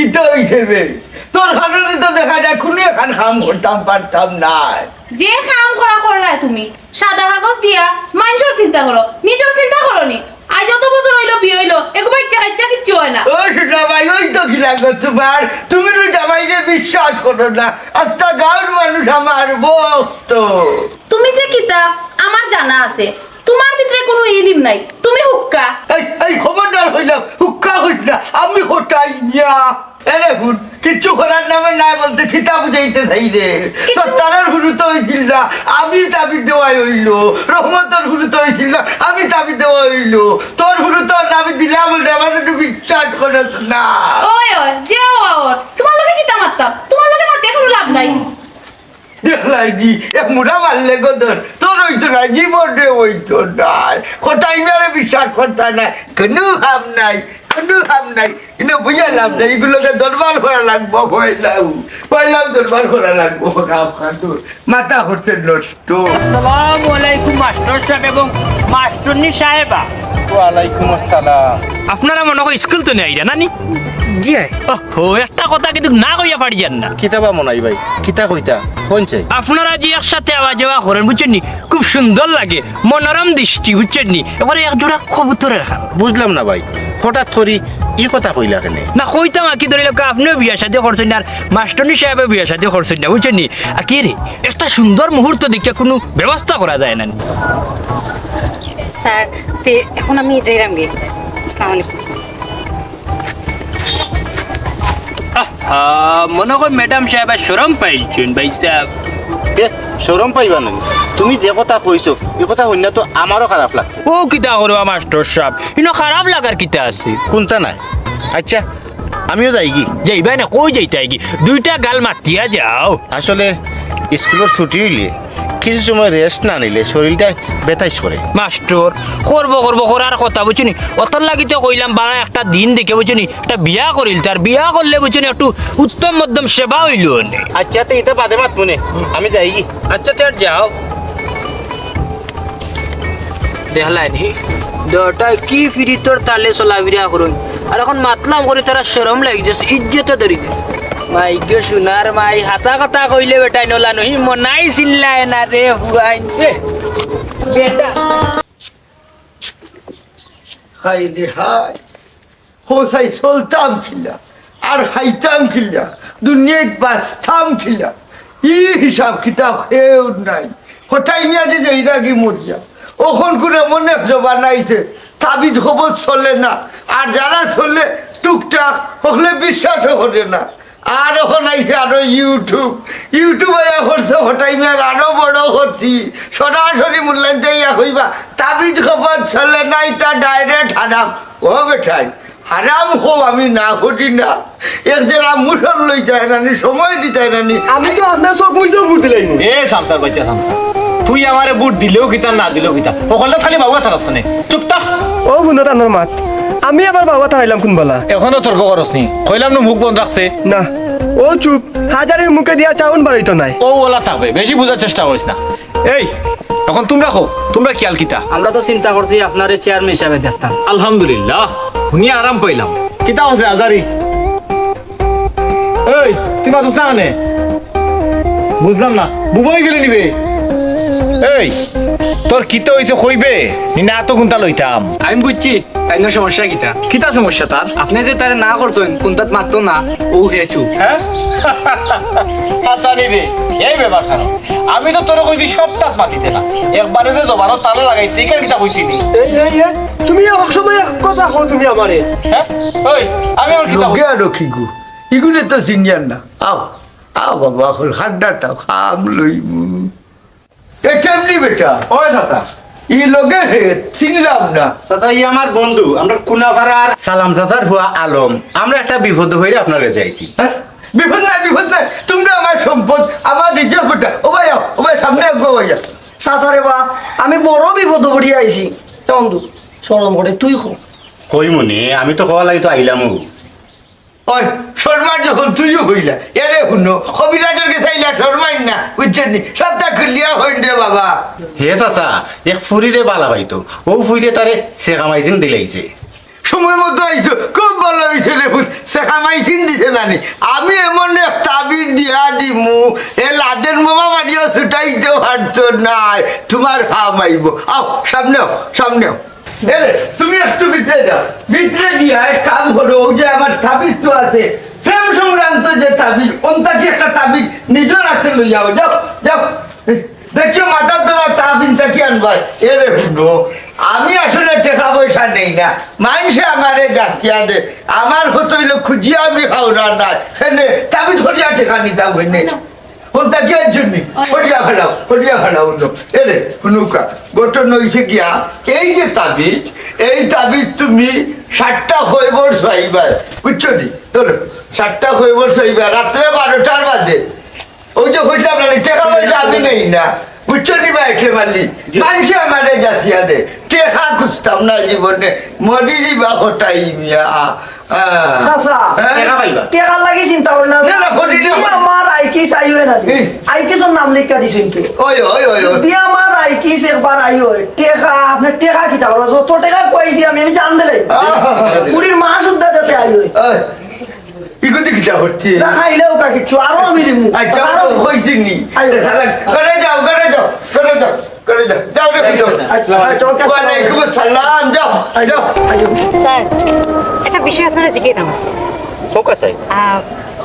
কিতা হইছে তোর কারণে তো দেখা যায় কোনো এখান কাম করতাম পারতাম না। যে কাম করা করলা তুমি সাদা কাগজ দিয়া মানুষের চিন্তা করো নিজের চিন্তা করো নি। আজ যত বছর হইল বিয়ে হইল এগুলো ইচ্ছা ইচ্ছা কিচ্ছু হয় না। ও জামাই ওই তো কি লাগবে তোমার? তুমি তো জামাইকে বিশ্বাস করো না। আস্তা গাঁর মানুষ আমার ভক্ত তুমি যে কিতা আমার জানা আছে। তোমার ভিতরে কোনো ইলিম নাই। তুমি হুক্কা। এই এই খবরদার হইলাম হুক্কা হইস আমি হটাই না এরে কিচ্ছু করার নামে নাই বলতে খিতা বুঝাইতে চাই রে। সত্তারের গুরু তো হয়েছিল না আমি তাবি হইল। রহমতের গুরু তো হয়েছিল না আমি তাবি দেওয়া হইল। তোর গুরু তো নামি দিলাম বলে আমার একটু বিশ্বাস করে না। ওই ওই যে তোমার লোকে কিতা মারতাম তোমার লোকে মারতে কোনো লাভ নাই। দেখলাই নি এক মুঠা মারলে গদর তোর হইতো না জীবনে হইতো নাই কোথায় মেরে বিশ্বাস করতে নাই কোনো হাম নাই। কোনো হাম নাই। কিন্তু বুঝে লাভ নাই এগুলোকে দরবার করা লাগবো পয়লাও পয়লাও দরবার করা লাগবো কাম মাথা হচ্ছে নষ্ট। আসসালামু আলাইকুম মাস্টার সাহেব এবং মাস্টারনি সাহেবা। ওয়ালাইকুম আসসালাম। আপনারা মনে হয় স্কুল তো নেই নানি? জি ভাই। ও একটা কথা কিন্তু না কইয়া পারিয়েন না। কিতাবা মনাই ভাই কিতা কইতা কোনছে? আপনারা যে একসাথে আওয়া যাওয়া করেন বুঝছেন খুব সুন্দর লাগে মনোরম দৃষ্টি বুঝছেন নি? এবারে এক জোড়া খাল বুঝলাম না ভাই। হঠাৎ থরি ই কথা কইলা কেনে? না কইতাম কি ধরে লোক আপনিও বিয়া সাথে করছেন না আর মাস্টারনি সাহেবে বিয়া সাথে করছেন না বুঝছেন নি? কি রে একটা সুন্দর মুহূর্ত দেখে কোনো ব্যবস্থা করা যায় না স্যার তে এখন আমি যাইরাম গে। আসসালামু আলাইকুম। মনে হয় ম্যাডাম সাহেব সরম পাইছেন ভাই সাহেব। এ সরম পাইবা নাকি? তুমি যে কথা কইছো এই কথা শুনিয়া তো আমারও খারাপ লাগছে। ও কিতা করবা মাস্টার সাহেব ইনো খারাপ লাগার কিতা আছে কোনটা নাই? আচ্ছা আমিও যাই কি যাইবা না? কই যাইতাই কি দুইটা গাল মাতিয়া যাও। আসলে স্কুলের ছুটি হইলে কিছু সময় রেস্ট না নিলে শরীরটা বেতাইশ করে মাস্টার করব করব করার কথা বুঝছি অতর লাগিতে কইলাম বারা একটা দিন দেখে বুঝছি একটা বিয়া করিল তার বিয়া করলে বুঝছি একটু উত্তম মধ্যম সেবা হইল আচ্ছা তো এটা বাদে মাত মনে আমি যাই। কি আচ্ছা তার যাও। দেখলানি দটা কি ফিরি তোর তালে চলা বিরা করুন। আর এখন মাতলাম করে তারা সরম লাগি যাচ্ছে ইজ্জতে ধরি মাই গে মাই, হাতা কথা কইলে বেটাই নলা নহি, মনাই চিল্লায় না রে বেটা। হাই রে হাই হোসাই আর ই হিসাব কিতাব নাই। হঠাই নিয়ে যে যাই রাগি মরিয়া ওখন মনে জবা নাইছে, তাবিজ খবর চলে না, আর যারা চলে, টুকটাক ওখানে বিশ্বাসও করে না। আর এখন আইছে আরও ইউটিউব ইউটিউবে করছে হঠাই মেয়ের আরও বড় ক্ষতি। সরাসরি মূল্যায়ন দিয়া কইবা তাবিজ খবর চলে নাই তা ডাইরেক্ট হারাম। ও বেটাই হারাম হোক আমি না ঘটি না। এক জেলা মুসল লই যায় নানি সময় দিতে নানি আমি তো আপনার সব বুঝতে বুঝতে লাগবে এ সামসার বাচ্চা সামসা তুই আমারে বুট দিলেও কিতা না দিলেও কিতা? ওখানটা খালি বাবু থাকাস না চুপ তা ও শুনো তানোর মাত। আমি আবার বাবা থাইলাম কোন বলা এখনও তর্ক করস নি কইলাম না মুখ বন্ধ রাখছে। না ও চুপ। হাজারের মুখে দিয়া চাউন বাড়িতো নাই। ও ওলা থাকবে বেশি বোঝার চেষ্টা করিস না। এই এখন তোমরা খো তোমরা খেয়াল কিতা। আমরা তো চিন্তা করছি আপনার চেয়ারম্যান হিসাবে দেখতাম। আলহামদুলিল্লাহ শুনিয়া আরাম পাইলাম। কিতা আছে আজারি এই তুই মাতস না বুঝলাম না বুবাই গেলে নিবে। এই তোর কিতা হইছে কইবে? নি না তো কোনটা লইতাম? আমি বুঝছি তাই না সমস্যা কিটা কিতা সমস্যা তার? আপনি যে তারে না করছেন কোনটাত মারতো না ও হেচু হ্যাঁ? হাসানি রে এই ব্যাপার কেন আমি তো তোর কইছি সপ্তাহ মাতিতে না। একবারে যে জবানো তালা লাগাইতে কেন কিতা কইছি নি? এই এই এই, তুমি এক সময় এক কথা কও তুমি আমারে। হ্যাঁ? ওই আমি আর কিতা লোকে আর গু? ইগুনে তো চিনিয়ান না। আও আও বাবা হল খান্ডা তাও খাম লইমু। এমনি বেটা? ওই চাচা ই লগে হে চিনলাম না। চাচা ই আমার বন্ধু আমরা কুনাফাড়ার সালাম চাচার হুয়া আলম। আমরা একটা বিপদ হইলে আপনার কাছে আইছি হ্যাঁ? বিপদ নাই বিপদ নাই। তোমরা আমার সম্পদ আমার নিজের বেটা ও ভাই আও, ও ভাই সামনে আগে ভাইয়া। চাচারে বা আমি বড় বিপদ পড়িয়া আইছি। বন্ধু সরম করে তুই কই মনে আমি তো কওয়া লাগি তো আইলামও। ওই শর্মা যখন তুইও হইলা এরে শুনো কবিরাজের কাছে আইলা শর্মাই না বুঝছেন সপ্তাহ খুলিয়া হইন রে বাবা। হে চাচা এক ফুরিরে বালা পাইতো ও ফুরিরে তারে সেকামাইজিন দিলাইছে সময় মতো আইছো খুব ভালো হয়েছে রে মাইছিন দিছে নানি। আমি এমন এক তাবিজ দিয়া দিমু এ লাদেন মামা বাড়িও ছুটাইতে পারতো নাই তোমার হাম আইব। আও সামনে আও, সামনে আও। এ রে, তুমি একটু ভিতরে যাও। ভিতরে গিয়া কাম করো ওই যে আমার তাবিজ তো আছে, প্রেম সংক্রান্ত যে তাবিজ ওনটাকে একটা তাবিজ নিজের হাতে লইয়াও যাও যাও। দেখিও মাথার ধরা তাবিজ তাকে আনবাই এ রে হুনো, আমি আসলে টাকা পয়সা নেই না। মানুষে আমারে জাতিয়া দে। আমার হতো হইল খুঁজিয়া আমি খাওয়া নাই। তাবিজ হরিয়া টাকা নিতাম হইনে কোনটা এর জন্য হলো এরে হুনুকা গঠন হয়েছে গিয়া এই যে তাবিজ এই তাবিজ তুমি ষাটটা বুঝছ নি? ধরো ষাটটা হইবর চাইবা রাত্রে বারোটার বাদে। ওই যে টাকা পয়সা আমি নেই না। বুঝছ নি ভাই একে মারলি? মানুষে আমারে দে টেকা খুঁজতাম না জীবনে। মরি যাবা হটাই মিয়া। চাচা হ্যাঁ? লাগি চিন্তা করে না। আমার আইকিস আই হয় না এ। নাম লিখা দিছেন কি ওই ওই ওই ওই। আমার আইকিস একবার আই হয় টেকা আপনার টেকা কিতা বলো যত টাকা কইছি আমি আমি জান দিলাই কুড়ির মাস উদ্দা যাতে আই হয় ওই, ইগুদি কিটা হচ্ছে না খাইলেও কা কিছু আরও আমি দিমু। আচ্ছা আরও নি? করে যাও করে যাও করে যাও করে যাও। যাও রে যাও আচ্ছা, আচ্ছা, ওকে, আসসালামু ওয়ালাইকুম আসসালাম যাও যাও। স্যার। বিষয় আপনারা জিজ্ঞেস আছে হোক আছে আহ,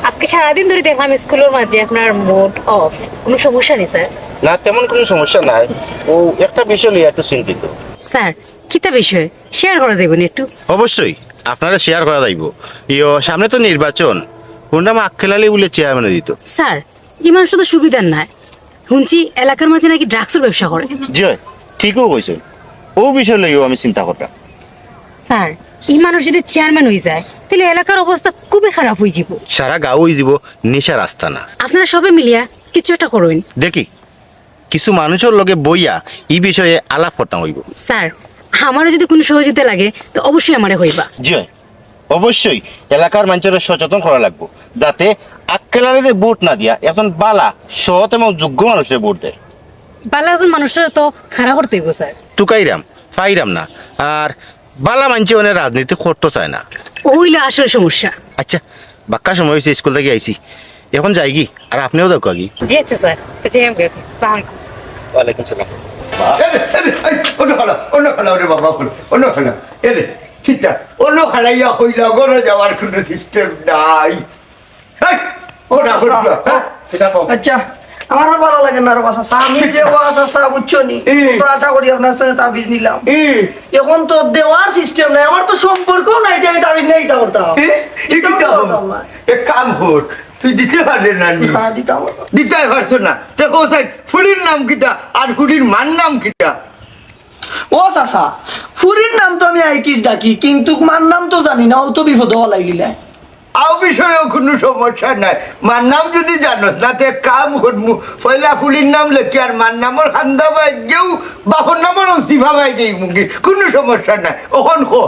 আজকে সারাদিন ধরে দেখলাম স্কুলের মাঝে আপনার মোড অফ। কোনো সমস্যা নেই স্যার? না তেমন কোনো সমস্যা নাই। ও একটা বিষয় লিয়ে একটু চিন্তিত। স্যার কিতা বিষয়? শেয়ার করা না একটু? অবশ্যই আপনারা শেয়ার করা যাইব। ইয়ো সামনে তো নির্বাচন। কোনটা মা আক্কেলালি বলে চেয়ারম্যানে দিত। স্যার ইমান শুধু সুবিধার নাই। শুনছি এলাকার মাঝে নাকি ড্রাগসের ব্যবসা করে। জয় ঠিকও কইছে ও বিষয় লইও আমি চিন্তা করতাম। স্যার এই মানুষ যদি চেয়ারম্যান হয়ে যায় তাহলে এলাকার অবস্থা খুবই খারাপ হয়ে যাব। সারা গাঁওই দিব নেশা রাস্তা না। আপনারা সবে মিলিয়া কিছু একটা করবেন দেখি কিছু মানুষের লগে বইয়া এই বিষয়ে আলাপ করতাম হইব। স্যার আমারও যদি কোনো সহযোগিতা লাগে তো অবশ্যই আমারে হইবা। জয়। অবশ্যই এলাকার মানুষের সচেতন করা লাগবো যাতে আক্কেলালিতে ভোট না দিয়া এখন বালা সৎ এবং যোগ্য মানুষের ভোট দেয়। বালা একজন মানুষের তো খারাপ করতে হইব স্যার। টুকাইরাম পাইরাম না। আর বালা মানছে মানে রাজনীতি করতে চায় না। ওইলো আসল সমস্যা। আচ্ছা বাক্কা সময় হয়েছে স্কুল থেকে আইছি। এখন যাই কি? আর আপনিও দেখো কি জি আচ্ছা স্যার। জি আমি আসসালামু ওয়ালাইকুম সালাম। এরে, এরে, এই, অন্য খালা অন্য খালা রে বাবা অন্য খালা। এরে কিতা? অন্য খালাইয়া হইলা গড়ে যাওয়ার কোনো সিস্টেম নাই। এই, ওরা হ্যাঁ? আচ্ছা। আমার আর ভালো লাগে না রে বাসা আমি বুঝছ নি? তো আশা করি আপনার সাথে তাবিজ নিলাম। এখন তো দেওয়ার সিস্টেম নাই আমার তো সম্পর্কও নাই যে আমি তাবিজ নেই এটা করতাম? এক কাম হর তুই দিতে পারলে না হ্যাঁ দিতে পারছ না। দেখো সাই ফুলির নাম কিতা আর ফুলির মান নাম কিতা ও চাচা ফুরির নাম তো আমি আইকিস ডাকি কিন্তু মার নাম তো জানি না ও তো বিপদ হওয়া লাগিলে আও বিষয়েও কোনো সমস্যা নাই। মার নাম যদি জানো তাতে কাম করমু পয়লা ফুলির নাম লেখি আর মার নামর খান্দা গেও বাপর নামর সিভা বাই মুগি। কোনো সমস্যা নাই। ওখন কো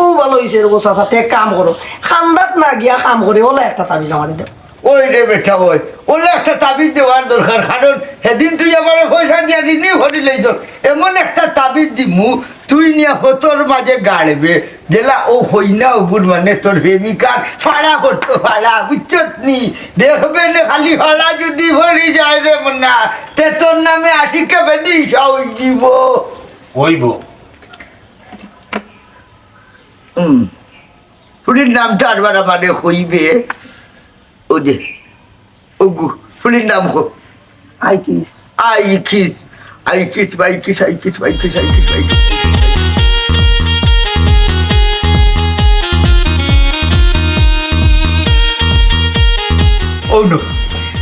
ও ভালো হয়েছে রে চাচা, তে কাম করো। খান্দাত না গিয়া কাম করে ওলা একটা তাবিজ আমার দিতে ওই রে বেটা ওই ওলে একটা তাবিজ দেওয়ার দরকার কারণ সেদিন তুই আমার পয়সা দিয়া ঋণই ভরি লইছ এমন একটা তাবিজ দিমু তুই নিয়া হতর মাঝে গাড়বে। জেলা ও হই না ওগুর মানে তোর প্রেমিকার ফাড়া করতো ফাড়া বুঝছত নি? দেখবে না খালি ফাড়া যদি ভরি যায় রে না তে তোর নামে আশিকে বেদি সব দিব হইব। হুম ফুলির নামটা আরবার আমারে হইবে। ও যে ওগু ফুলির নাম হোক I kiss I kiss I kiss bye kiss I kiss bye kiss I kiss bye kiss oh no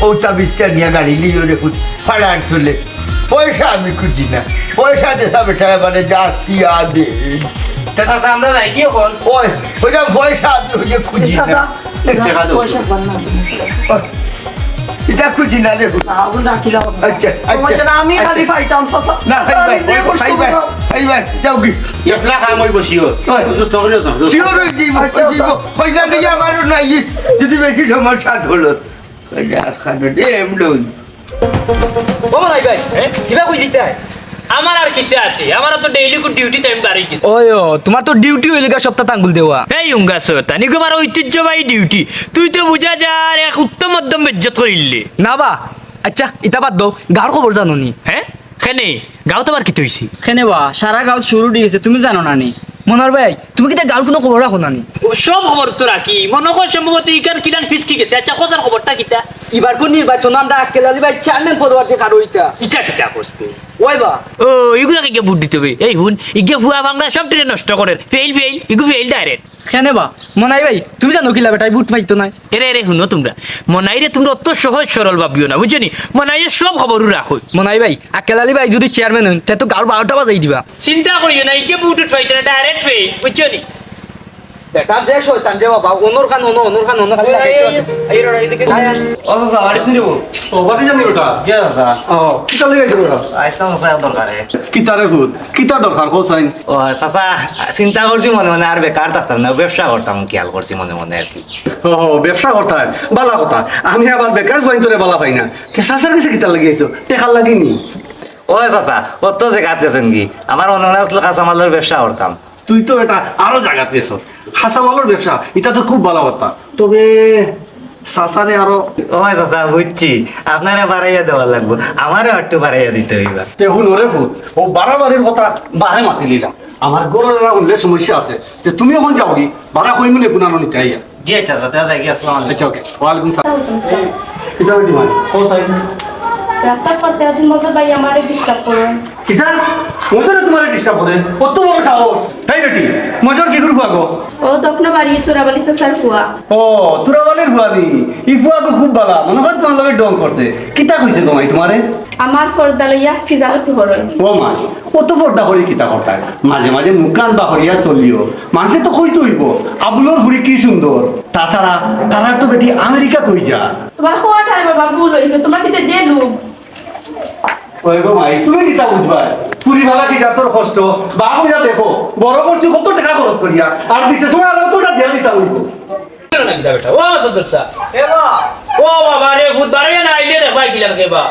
oh তাবিজটা নিয়ে গাড়ি নিয়ে রে ফাড়ার চলে পয়সা আমি খুঁজি না পয়সা দেতা বেটা এবারে যা তিয়া দে আমরা যাই কি এখন ওই ওইটা পয়সা আমি খুঁজি না এটা খুঁজি না রে না, ওগুলো ডাকিলাম। আচ্ছা, আচ্ছা। আমি খালি পাইতাম না ভাই ভাই ভাই ভাই। ভাই ভাই যাও কি। একলা কাম হইব হয়ে। যাইব আচ্ছা, আচ্ছা। পয়সা দিয়ে আমারও নাই। যদি বেশি সমস্যা হলো ওই খানো দে এমন ও নাই ভাই কিবা কই জিতা আমার আর কিতে আছে? আমার তো ডেইলি কো ডিউটি টাইম বাড়ি গেছে। ওই তোমার তো ডিউটি হইলে গা সপ্তাহ আঙ্গুল দেওয়া। এই উঙ্গা সতা নি তোমার ঐতিহ্যবাহী ডিউটি তুই তো বুঝা যার এক উত্তম মধ্যম বেজ্জত করিলে। না বা আচ্ছা ইতা বাদ দাও গাঁর খবর জানো নি? হ্যাঁ কেনে গাঁও তোমার কিতে হইছে? কেনে বা সারা গাঁও শুরু দিয়ে গেছে তুমি জানো না নি? মনার ভাই তুমি কি গাঁর কোনো খবর রাখো না সব খবর তো রাখি মনে কর সম্ভবত কিলান ফিসকি গেছে? আচ্ছা কোজার খবরটা কিতা? এবার কোন নির্বাচন আমরা আজকে লালি ভাই চেয়ারম্যান পদবার্তে কারও ইতা। ইটা কিতা করছে ওই বা ও এগুলা কে বুট দিতে হবে। এই হুন ইগে ভুয়া বাংলা সব ট্রেনে নষ্ট করে ফেল ফেল ইগু ফেল ডাইরেক্ট কেনে বা? মনাই ভাই তুমি জানো কি লাবে তাই বুট পাইতো নাই এরে এরে শুনো তোমরা। মনাই রে তোমরা অত সহজ সরল ভাবিও না বুঝছ নি? মনাই সব খবরও রাখো। মনাই ভাই আকেলালি ভাই যদি চেয়ারম্যান হন তে তো গাঁর বারোটা বাজাই দিবা। চিন্তা করিও না ইগে বুট পাইতে না ডাইরেক্ট ফেল বুঝছ নি? বেটা যে শয়তান যে বাবা অনুর খান অনু অনুর খান অনু খালি এই রড়া এদিকে ও চাচা বাড়িতে নিব ও বাকি জানি ওটা? কে চাচা ও কিতা লেগেছে ওটা? আইসলাম চাচা দরকারে কিতারে ফুট কিতা দরকার কোসাইন ও চাচা চিন্তা করছি মনে মনে আর বেকার থাকতাম না ব্যবসা করতাম খেয়াল করছি মনে মনে আর কি। ও ব্যবসা করতাম বালা কথা। আমি আবার বেকার জয়েন করে বালা পাই না। তে সাসার কাছে কিতা লাগিয়েছো? টেকার লাগিনি। ও চাচা কত যে কাটতেছেন কি? আমার মনে মনে আসলো কাঁচামালের ব্যবসা করতাম। তুই তো এটা আরও জায়গা হাসা মালের ব্যবসা এটা তো খুব ভালো কথা। তবে সাসারে আরও ও চাচা বুঝছি। আপনারা বাড়াইয়া দেওয়া লাগবো। আমারও একটু বাড়াইয়া দিতে হইবা। তে হুনরে ফুট ও বাড়াবাড়ির কথা মাতি আমার গরুর উঠলে সমস্যা আছে। তে তুমি এখন যাও কি বাড়া কই মিলে গুণানো নিতে আইয়া। জি চাচা তা যাই আসসালাম আচ্ছা ওকে ওয়ালাইকুম সালাম। মানে ও সাইড রাস্তা করতে ভাই? আমারে ডিস্টার্ব করেন কিতা মজরে তোমার ডিস্টার্ব করে। কত বড় সাহস। তাই বেটি মজর কি করব আগো ও বাড়ি ফুয়া। ও বালির বুয়াদি ই বুয়াকে খুব বালা। মনে হয় তোমার লগে ডং করছে। কিতা কইছে তোমায় তোমারে? আমার পর্দা লইয়া ও মা কত পর্দা করি কিতা করতে মাঝে মাঝে মুখান বা হরিয়া চলিও। মানুষে তো কইতে হইব আবুলোর হুড়ি কি সুন্দর। তাছাড়া তারার তো বেটি আমেরিকা তুই যা। তোমার ঠাই বাবা ভুল হয়েছে তোমার কিতে যে লোক? ওই মাই তুমি কিতা বুঝবা? পুরি বালা কি যা কষ্ট? বাবু যা দেখো বড় করছি কত টাকা খরচ করিয়া। আর দিতে সময় আর কতটা দিয়া দিতা হইব? ও সদস্যা ও বাবা রে ভূত বাড়াইয়া না আইলে রে ভাই কিলাম কে বা?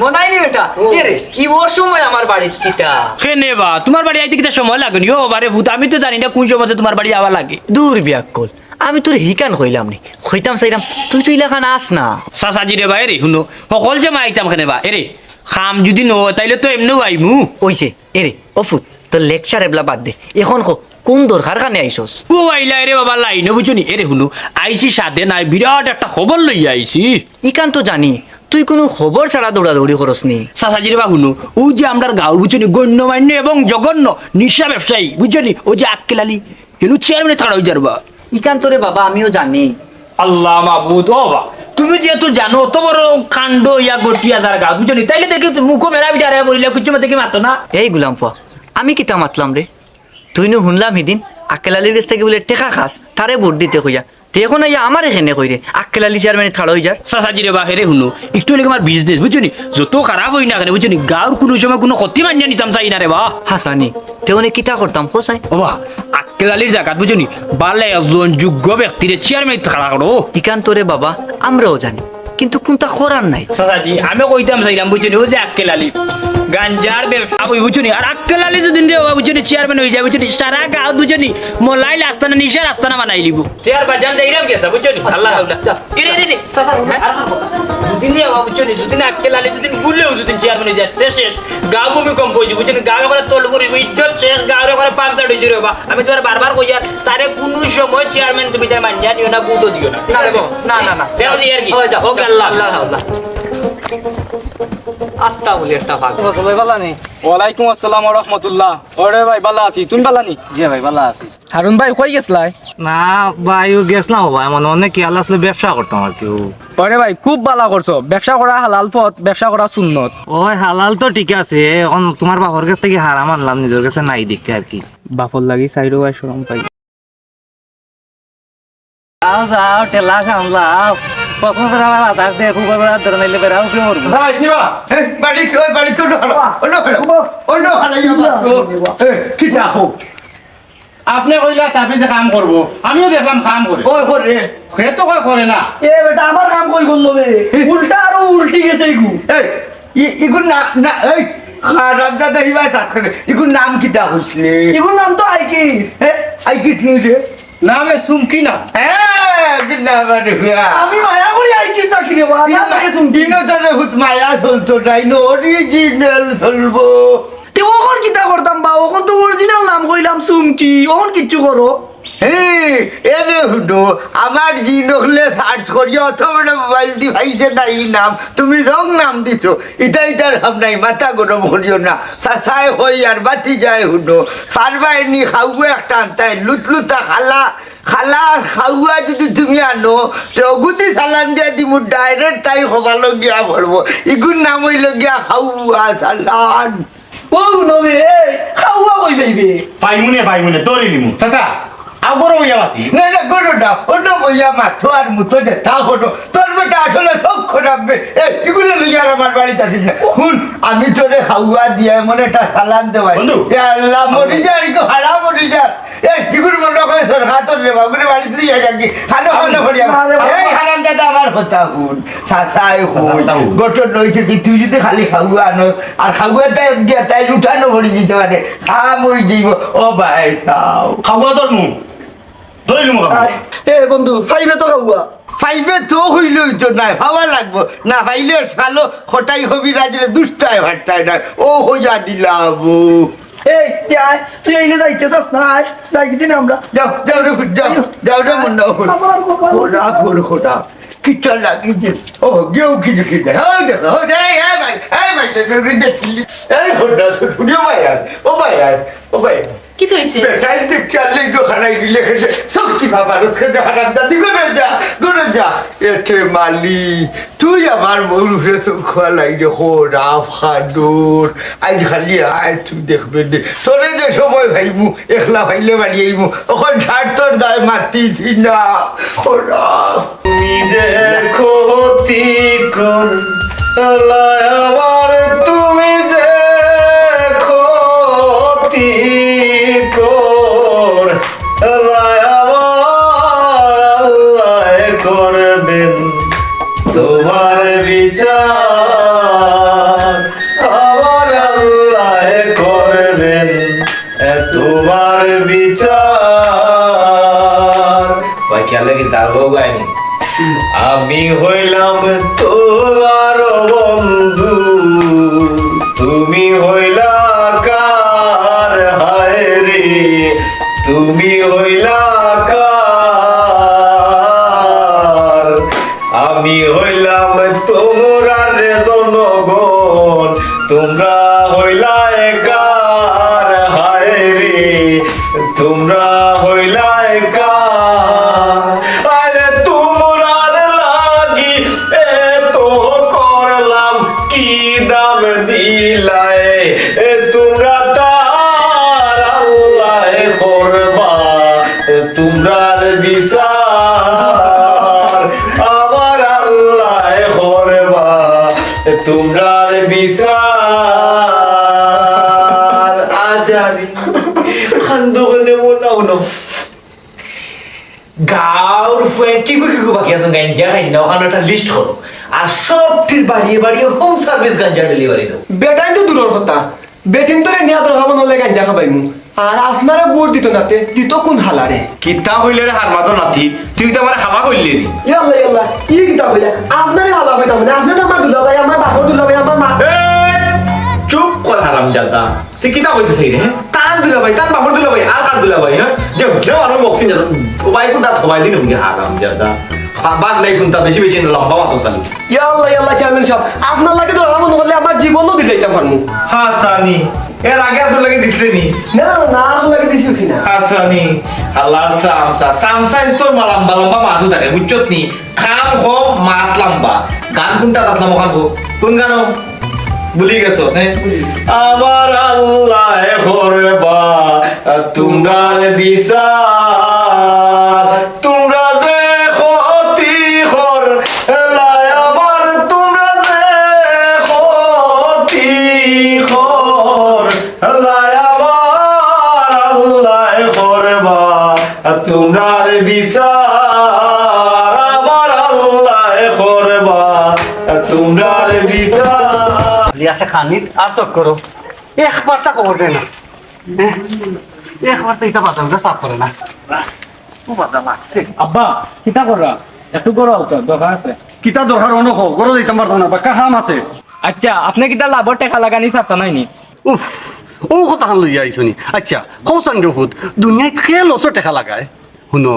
মনাই নি এটা এরে ই ও সময় আমার বাড়িতে কিতা? কেনে বা? তোমার বাড়ি আইতে কিটা সময় লাগনি? ও বারে ভূত আমি তো জানি না কোন সময় তোমার বাড়ি যাওয়া লাগে। দূর বিয়াক কল আমি তোর হিকান কইলাম নি। কইতাম চাইতাম তুই তো ইলাকা নাস না। সাসাজি রে বা এরে শুনো সকল যে মাইতাম কেনে বা এরে খাম যদি ন তাইলে তো এমনিও আইমু। ওইছে এরে অফুত তোর লেকচার এবলা বাদ দে। এখন কো কোন দরকার কানে আইসস ও আইলা রে বাবা লাইনে বুঝুনি এরে শুনো আইসি সাথে নাই বিরাট একটা খবর লইয়া আইসি ইকান তো জানি তুই কোনো খবর ছাড়া দৌড়াদৌড়ি করস নি। সাসাজি রে বা শুনো ও যে আমরার গাঁও বুঝুনি গণ্যমান্য এবং জঘন্য নিশা ব্যবসায়ী বুঝুনি ও যে আক্কেলালি কেন চেয়ারম্যানে থাড়া হয়ে যারবা ইকান তোরে বাবা আমিও জানি। আল্লাহ মাহবুদ ও বা তুমি যেহেতু জানো অত বড় কাণ্ড ইয়া গটিয়া দার গা বুঝলি তাইলে দেখি মুখো মেরা বিটা রে বলিলে কিছু মতে কি মাতো না? এই গুলাম ফা আমি কিতা মাতলাম রে? তুই নু শুনলাম হিদিন আকেলালি কাছ থেকে বলে টেকা খাস তারে ভোট দিতে কইয়া তে এখন আমার এখানে কই রে? আকেলালি চেয়ারম্যানে থাড় যার। সাসাজি রে বাহিরে শুনো একটু হলে আমার বিজনেস বুঝনি যত খারাপ হই না কেন বুঝনি গাঁর কোনো সময় কোনো ক্ষতি মানিয়ে নিতাম চাই না রে বা হাসানি তেমনি কিতা করতাম খোসাই ও বা আক্কেলালির জায়গাত বুঝনি বালে একজন যোগ্য ব্যক্তিরে চেয়ারম্যান খাড়া করো। ইকান তোরে বাবা আমরাও জানি কিন্তু কোনটা করার নাই? সাসাজি আমি কইতাম চাইলাম বুঝনি ও যে আক্কেলালি গাঞ্জার ব্যবসা বই বুঝনি আর আক্কেলালি যদি রে বাবা বুঝনি চেয়ারম্যান হয়ে যায় বুঝনি সারা গাঁও বুঝনি মোলাই রাস্তানা নিশা রাস্তানা বানাই লিব। চেয়ার বাজান যাইরাম গেছে বুঝনি আল্লাহ আল্লাহ ইরে। দুদিন রে বুঝনি দুদিন আক্কেলালি দুদিন ভুলেও দুদিন চেয়ারম্যান হয়ে যায় শেষ গাঁও কম কইছি বুঝনি গাঁও করে তোল করি ইজ্জত শেষ গাঁও করে পাঁচটা হয়েছে রে বাবা। আমি তোমার বারবার কই আর তারে কোনো সময় চেয়ারম্যান তুমি তার মানিয়া দিও না বুধও দিও না। না, না, না, না। ওই ওকে আল্লাহ আল্লাহ আল্লাহ আস্তা বলি একটা ভাগ। ভাই বালা নি ওয়ালাইকুম আসসালাম রহমতুল্লাহ। ওরে ভাই বালা আছি। তুমি বালা নি জি ভাই ভালো আছি। হারুন ভাই কই গেছলাই? না ভাই ও গেছ না ভাই মনে মনে খেয়াল আসলে ব্যবসা করতাম আর কি ওরে ভাই খুব বালা করছ। ব্যবসা করা হালাল পথ ব্যবসা করা সুন্নত। ওই হালাল তো ঠিক আছে। এখন তোমার বাবার কাছ থেকে হারাম আনলাম নিজের কাছে নাই দেখে আর কি। বাপর লাগি সাইডও ভাই শরম পাই। যাও যাও টেলা সামলাও নাইলে কি মরবো ভাই বাড়ি বাড়ি তো হোক আপনি কইলা তাপি যে কাম করব আমিও দেখলাম কাম করে ওই করে সে তো কয় করে না এ বেটা আমার কাম কই করল বে উল্টা আরও উল্টি গেছে ইগু এই ই- ইগুর নাম না এই খারাপ দাদা হিবাই থাকে ইগুর নাম কিতা হইছিলে এগুলোর নাম তো আইকিস হ্যাঁ আই কি তুমি রে নামে সুমকি না। আমি মায়া করি কি বিনোদনে হুত মায়া চলতো নাই অরিজিনাল চলবো তে ওখন কিতা করতাম বা? ওখন তো অরিজিনাল নাম কইলাম সুমকি ওখন কিচ্ছু করো। আমার জি নখলে সার্চ করি অথবা মোবাইল দি ভাইছে না এই নাম তুমি রং নাম দিছো এটা এটার হাম নাই মাথা গরম করিও না। সাসায় হই আর বাতি যায় হুডো ফারবাই নি খাওয়া একটা আনতাই লুতলুতা খালা খালা খাওয়া যদি তুমি আনো তো অগুতি সালান দিয়া দিমু ডাইরেক্ট তাই হবালো গিয়া পড়ব ইগুর নাম হইল গিয়া খাওয়া সালান ও নবে খাওয়া কই পাইবে পাইমুনে পাইমুনে দৌড়ি নিমু চাচা। আগর হইয়া বাতি। না না গরুটা অন্য বইয়া মাথো আর মুতো যে তা হতো তোর বেটা আসলে সব খরাবে এ এগুলো লইয়া আমার বাড়িতে আসিস না। হুন আমি তোরে খাওয়া দিয়ে এমন একটা সালান দেওয়াই। এ আল্লাহ মরি যা রিকো হারা মরি যা। এ এগুলো মনে করে সরকার তোর রে বাবুরে বাড়িতে দিয়ে যাকি না বাবা। এই দাদা আমার কথা হুন। সাসাই হুন। হুন। গঠন কি তুই যদি খালি খাওয়া আনো আর খাওয়াটা গিয়া তাই উঠানো ভরি যেতে পারে। খাম ওই দিব। ও ভাই চাও। খাওয়া তোর মুখ দৌড়ি নিমু এ বন্ধু ফাইবে তো খাওয়া পাইবে তো হইল তো নাই ভাবা লাগবো না পাইলে সালো খটাই হবি রাজরে দুষ্টায় ভাটতায় না ও হইয়া দিলাম এই যাই তুই এইনে যাইতে চাস না যাই দিন আমরা যাও যাও রে যাও যাও রে মন দাও খোটা খোর খোটা কিটা লাগিছে ও গেও কিনে হ্যাঁ দেখো হ্যাঁ এই এই ভাই এই ভাই দেখলি এই খোটা শুনিও ভাই আর ও ভাই আর ও ভাই কি তো হইছে? বেটাই দেখতে আনলে একটু খানাই খেতে সত্যি বাবা রোজকে হারাম দাদি করে যা করে যা এতে মালি তুই আমার বউরে সব খোয়া লাগে হো রাফ খাদুর। আজ খালি আয় তুই দেখবে দে। তোরে যে সময় ভাইমু একলা ভাইলে বাড়ি আইমু ওখন ঝাড় তোর দায় মাতি না ও রাফ। নিজের ক্ষতি কর আমার তুমি বিচার আমার আল্লাহ করবেন তোমার বিচার। ভাই, কি তার বউ আমি হইলাম তোমার বন্ধু। তুমি হইলা তোমরার বিচার আমার আল্লাহ করবা তোমরার বিচার। আজারি খান্দোগনে মনে হলো গাঁর ফুয়ে কি কি কি বাকি আছেন গাঞ্জা খাই না ওখানে একটা লিস্ট করো আর সবটির বাড়িয়ে বাড়িয়ে হোম সার্ভিস গাঞ্জা ডেলিভারি দাও বেটাই তো দূরের কথা। বেটিং তোরে নিয়া তোর খাব নলে গাঞ্জা খাবাইমু। আর আপনারা বোর দিত নাতে দিত কোন হালারে? কিতা হইলে রে হার মাতো নাতি তুই তো আমার হামা করলি নি। ইয়াল্লা ইয়াল্লা ই কিতা কইলা আপনারে হালা কইতাম না আপনি তো আমার দুলা ভাই আমার বাপর দুলা ভাই আমার মা। চুপ কর হারাম জাদা তুই কিতা কইতেছ রে তান দুলা ভাই তান বাপর দুলা ভাই আর কার দুলা ভাই হ্যাঁ? যে উঠলেও আরও বক্সিং জাদা সবাই কোন দাঁত সবাই দিন হারাম জাদা বাদ নাই কোনটা বেশি বেশি লম্বা মাতো চালু ইয়াল্লা ইয়াল্লা চেয়ারম্যান সাহেব আপনার লাগে তো রামন হলে আমার জীবনও দিলাইতাম পারমু হাসানি এর আগে আর তোর লাগে দিছিলে নি? না না আর লাগে দিছি না। হাসানি আল্লাহর সামসা সামসা তোর মা লম্বা লম্বা মাথু থাকে বুঝছত নি? খাম হো মাত লম্বা। গান কোনটা দাঁতলাম ওখান হো কোন গানো ভুলি গেছো আমার আল্লাহ করবা তোমরার বিচার। তোমরার বিচার আমার আল্লাহ করবা। তোমরার বিচার আছে খানিত আর চক করো। একবার তা খবর দেয় না। হ্যাঁ? একবার তো এটা বাজারটা সাফ করে না। ও বাজার লাগছে। আব্বা কিতা কররা একটু করো তো দরকার আছে। কিতা দরকার অন্য হোক গরো দিতাম পারতো না বা কাহাম আছে। আচ্ছা আপনি কিতা লাভর টেকা লাগানি চাপতা নাই নি? উফ ও কথা লইয়া আইছনি আচ্ছা কৌসান রহুত দুনিয়ায় কে লসর টেকা লাগায়? শুনো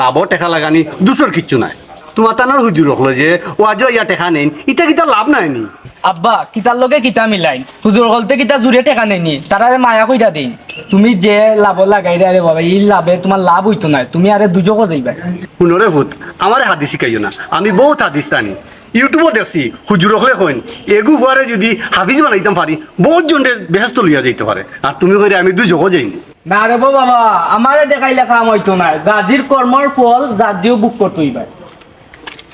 লাভর টেকা লাগানি দুসর কিচ্ছু নাই। তোমার তানোর হুজুর রখলো যে ও আজও ইয়া টেকা নেন ইটা কিতা লাভ নাই নি? আব্বা কিতার লগে কিতা মিলাই। হুজুর হলতে কিতা জুড়ে টেকা নেনি তারারে মায়া কইরা দিন। তুমি যে লাভ লাগাই রে বাবা এই লাভে তোমার লাভ হইতো না তুমি আরে দুজকও যাইবা। শুনরে ভূত আমার হাদিস শিখাইও না। আমি বহুত হাদিস জানি ইউটিউবও দেখছি হুজুর হলে কইন এগু ফুয়ারে যদি হাফিজ বানাইতাম পারি বহুত জনের বেহেস্ত লইয়া যাইতে পারে আর তুমি কইরে আমি জগও যাইনি। না রে বাবা আমারে দেখাইলে কাম হইতো না। জাজির কর্মর ফল জাজিও বুক করতে হইবা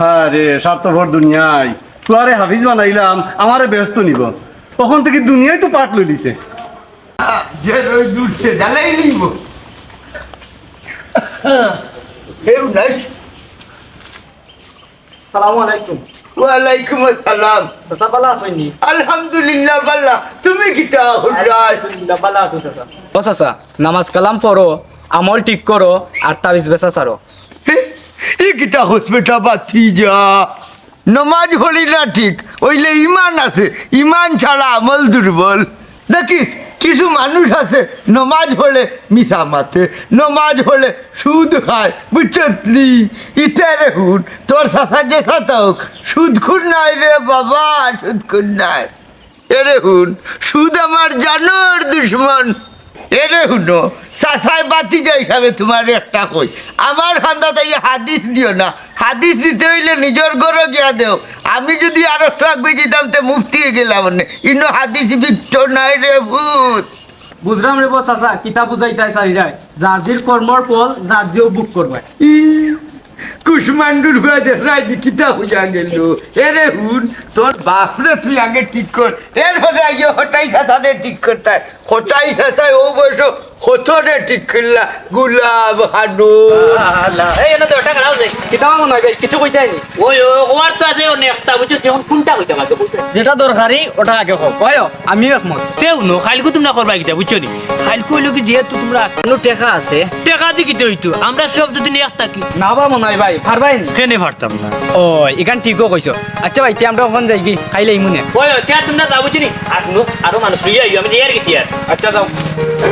হ্যাঁ রে স্বার্থভর দুনিয়ায়। তুয়ারে হাফিজ বানাইলাম আমারে ব্যস্ত নিব। তখন থেকে দুনিয়ায় তো পাট লই দিছে যে রই দূরছে জ্বালাই নিব হেউ নাই সালামু আলাইকুম। ওয়ালাইকুম আসসালাম। চাচা ভালো আছেন আলহামদুলিল্লাহ বাল্লা তুমি কিতা আছো ও নামাজ কালাম পড়ো, আমল ঠিক করো, আর তাবিজ বেচা সারো ই কিতা হসপিটা বাতি যা? নমাজ পড়ি না ঠিক ওইলে ইমান আছে। ইমান ছাড়া আমল দুর্বল। দেখিস, কিছু মানুষ আছে, নমাজ পড়ে মিশা মাতে, নমাজ পড়ে সুদ খায় বুঝলি ইতারে হুন, তোর সাসা যে সাতক সুদ খুন নাই রে বাবা, সুদ খুন নাই। এরে হুন, সুদ আমার জানোর দুশ্মন। এরে হুনো সাসাই বাতি যাই হিসাবে তোমার একটা কই। আমার ফান্দা তাই হাদিস দিও না। হাদিস দিতে হইলে নিজের ঘরে গিয়া দেও। আমি যদি আরও ট্রাক বেঁচেতাম তে মুফতি হয়ে গেলাম। ইনো হাদিস বিচ্ছো নাই রে ভূত। বুঝলাম রে বো চাচা কিতা বুঝাইতাই চাই যায় জাজির কর্মর ফল জাজিও বুক করবা ই, কুষ্মান্ডুর হয়ে কিতা হইয়া গেল। এরে হুন তোর বাপরে তুই আগে ঠিক কর। এর হলে আইয়ে হটাই সাসানে ঠিক করতে। হটাই সাসায় ও বয়স হতনে ঠিক করলা গুলাব হানু। এই যাই কিতা মনে হয় কিছু কইতাই নি ওই ওর তো আছে বুঝছিস এখন কোনটা কইতে বুঝছিস? যেটা দরকারি ওটা আগে হোক হয় আমিও একমত। তেও নো খাইলকু তোমরা করবা কিটা বুঝছ নি? খাইলকু হইল কি যেহেতু তোমরা কোনো টেকা আছে? টাকা দি কিতে হইতো? আমরা সব যদি এক থাকি না বা মনে হয় ভাই পারবাই নি কেনে পারতাম না। ও এখান ঠিকও কইছো। আচ্ছা ভাই তে আমরা ওখান যাই কি? খাইলে ইমুনে ওই তিয়া তোমরা যাও বুঝছি নি আর নো আরও মানুষ লইয়া আইও আমি যে কি আর। আচ্ছা যাও।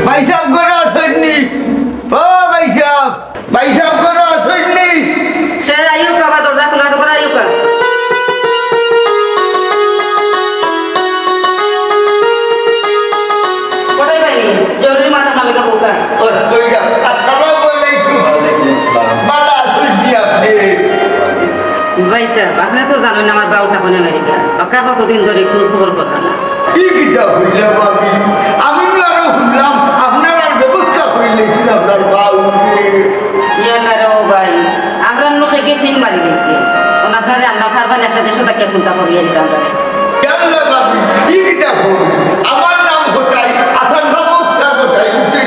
ভাই সাহেব করে আসেননি ও ভাই সাহেব ভাই সাহেব আসেননি সে আইউকা বা দরজা খোলা তো করে সাহেব আপনি তো জানেন আমার বাউটা কোন আমেরিকা অকা কতদিন ধরে খোঁজ খবর করলাম না? কি কিতা হইলাম আমি আমি তো আরও শুনলাম আপনার আর ব্যবস্থা করিলে কি আপনার বাউকে ইয়াল্লা রে ও ভাই আমরা লোকে গিয়ে ফিন মারি গেছি আপনারে আল্লাহ ফারবান একটা দেশে তাকে কুন্তা করিয়ে দিতাম পারে জানলে বাবু কি কিতা হল আমার নাম ঘটাই আসান বাবু ঘটাই বুঝছেন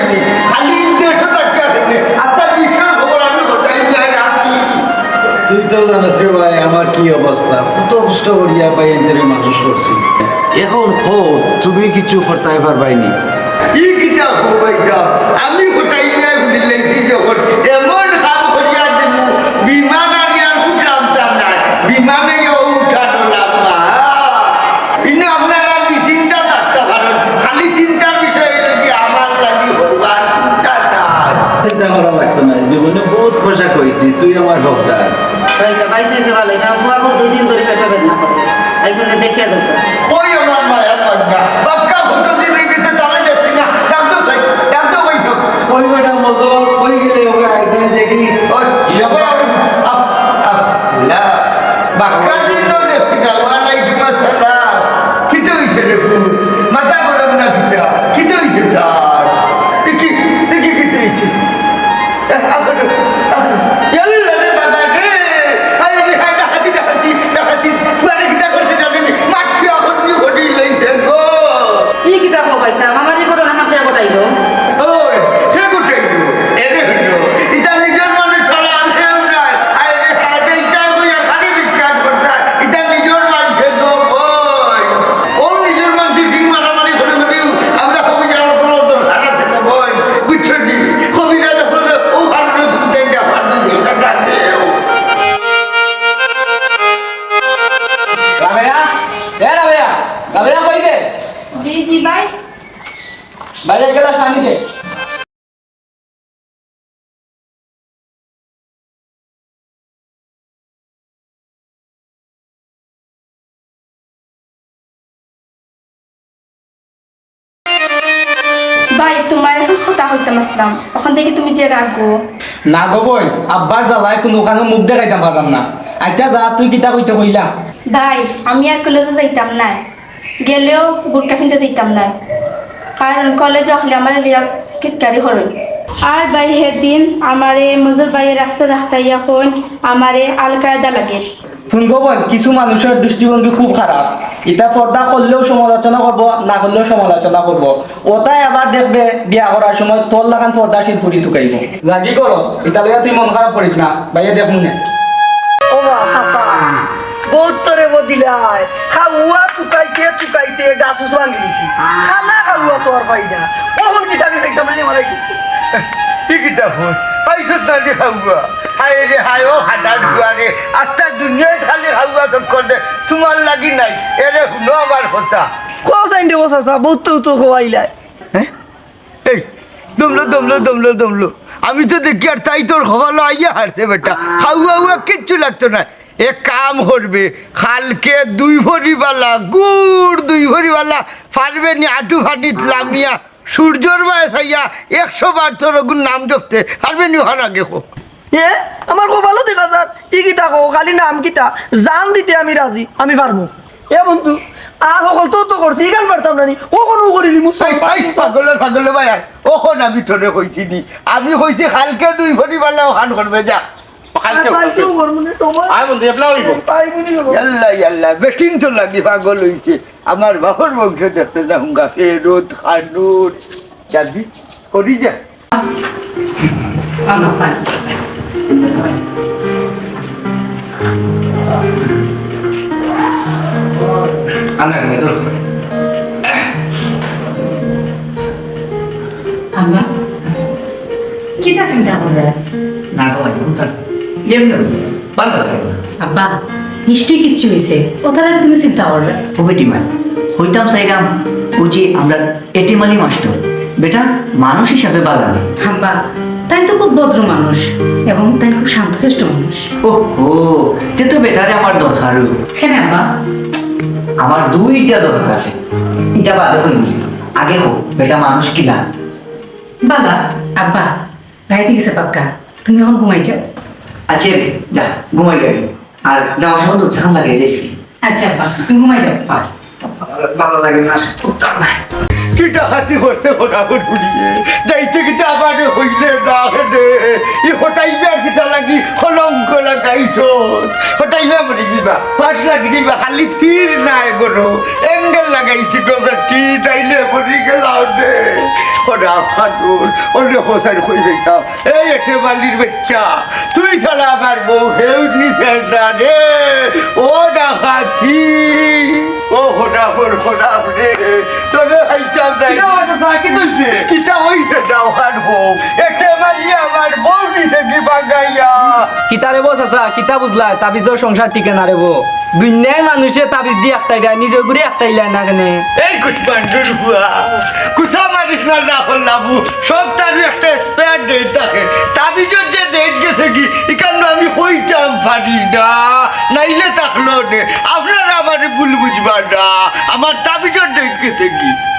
তুই তো জানাস রে ভাই আমার কি অবস্থা? কত কষ্ট করিয়া পাই মানুষ করছি। এখন খো তুমি কিছু করতে পারবাইনি ই কিতা হবাই ভাই সাহেব আমি ঘটাই যাই ভুলিলাইছি না গো বই, আব্বার জ্বালায় কোনো ওখানে মুখ দেখাইতাম পারলাম না। আচ্ছা যা, তুই কিতা কইতে কইলা? ভাই, আমি আর কলেজে যাইতাম না। গেলেও গুটকা কিনতে যাইতাম না। কারণ কলেজে হলে আমার লিয়া কিটকারি হল আর ভাই হেদিন আমারে মজুর ভাইয়ের রাস্তা রাখতাইয়া কোন আমারে আলকায়দা লাগে। শুনব বোন কিছু মানুষের দৃষ্টিভঙ্গি খুব খারাপ এটা পর্দা করলেও সমালোচনা করব না করলেও সমালোচনা করব ওটাই আবার দেখবে বিয়া করার সময় তোর লাগান পর্দাশীল ফুরি টুকাইব জাগি করো এটা লইয়া তুই মন খারাপ করিস না ভাইয়া দেখ মনে। ও সাসা বহুত তরে বদিলাই। খাওয়া চুকাইতে চুকাইতে গাছ উসমান গেছি খালা খাওয়া তোর পাইনা কখন কি জানি একদম মানে মারা গেছি কি কিতাব হল? না যে খাওয়া হায় রে হায় ও হাডার দুয়ারে আস্তা দুনিয়ায় খালি খাওয়া সব করে তোমার লাগি নাই এরে শুনো আমার কথা। কো সাইন দেবো সাসা বহুত তো খোয়াইলাই এই দমলো দমলো দমলো দমলো। আমি তো দেখি আর তাই তোর খবরলো আইয়া হারতে বেটা। খাওয়া উয়া কিচ্ছু লাগতো না এ কাম করবে খালকে দুই ভরিবালা গুড় দুই ভরিবালা পারবে নি আটু ফাটিত লামিয়া সূর্যর বয়স আইয়া একশো বার তোর ওগুন নাম জপতে পারবে নি হন আগে হোক। এ আমার ভালো দেখা স্যার ই কিতা কো খালি নাম কিতা? জান দিতে আমি রাজি আমি পারব। এ বন্ধু আর সকল তো তো করছি ইগান পারতাম না নি? ও কোনো মুসা পাগলের পাগলের ভাই ওখন আমি তোরে কইছি নি? আমি কইছি খালকে দুই ভরিবালা ওখান করবে যা। বেটিং তো লাগি পাগল হইছে। আমার বাপর বংশ দেখতে না হুঙ্গা ফেরত খানুর জানি করি যা। কিতা চিন্তা করবে না গো ভাই কোনটা এমনি ভালো লাগবে আব্বা নিশ্চয়ই কিচ্ছু হয়েছে ওটা লাগে তুমি চিন্তা করবে ও বেটি মা হইতাম সাইগাম বুঝি আমরা এটিমালি মাস্টার। বেটা মানুষ হিসাবে বাগানে। আব্বা তাই তো খুব ভদ্র মানুষ এবং তাই খুব শান্তশিষ্ট মানুষ। ও ও তে তো বেটারে আমার দরকার কেন আব্বা? আমার দুইটা দরকার আছে। এটা বাদে কইনি। আগে হোক বেটা মানুষ কিলা। বালা আব্বা রাইতে গেছে পাক্কা। তুমি এখন ঘুমাই যাও। রে যা ঘুমাই যাবি আর যাওয়ার সময় তো ঝাল লাগে বেশি আচ্ছা বা তুমি ঘুমাই যাও। ভালো লাগে না উত্তর নাই কি ডাকাতি করছে ঘোরাঘুর ঘুরিয়ে যাইতে কিতা আবার হইলে না ই হটাইবে আর কিতা লাগি কলঙ্ক লাগাইছ। হটাইবে মরে যাবা পাট লাগি যাবা খালি তীর নাই গরু। এঙ্গেল লাগাইছি গোবরা তীর আইলে মরি গেলাও দে ওরা খানুন ওরে হোসার কই যাইতাম এই এটে বালির বাচ্চা, তুই ছাড়া আমার বউ হেউ দিছে না রে। ও ডাকাতি। ও হোটা ফোর হোটা রে তোরে হাইতাম নাই কিতা হইছে ডাওয়ার বউ। একে মারি আমার বউ নিতে কি বাগাইয়া। কিতা রে বস আসা কিতা বুঝলা? তাবিজর সংসার টিকে না রে বো দুনিয়ার মানুষে তাবিজ দিয়ে একটাই দেয় ঘুরে একটাই এই কুসা মারিস না সব তার একটা স্পেয়ার ডেট থাকে। তাবিজের যে ডেট গেছে কি এখানে আমি হইতাম পারি না, নাইলে থাকল নে আপনারা আমার ভুল বুঝবার না। আমার তাবিজর ডেট গেছে কি?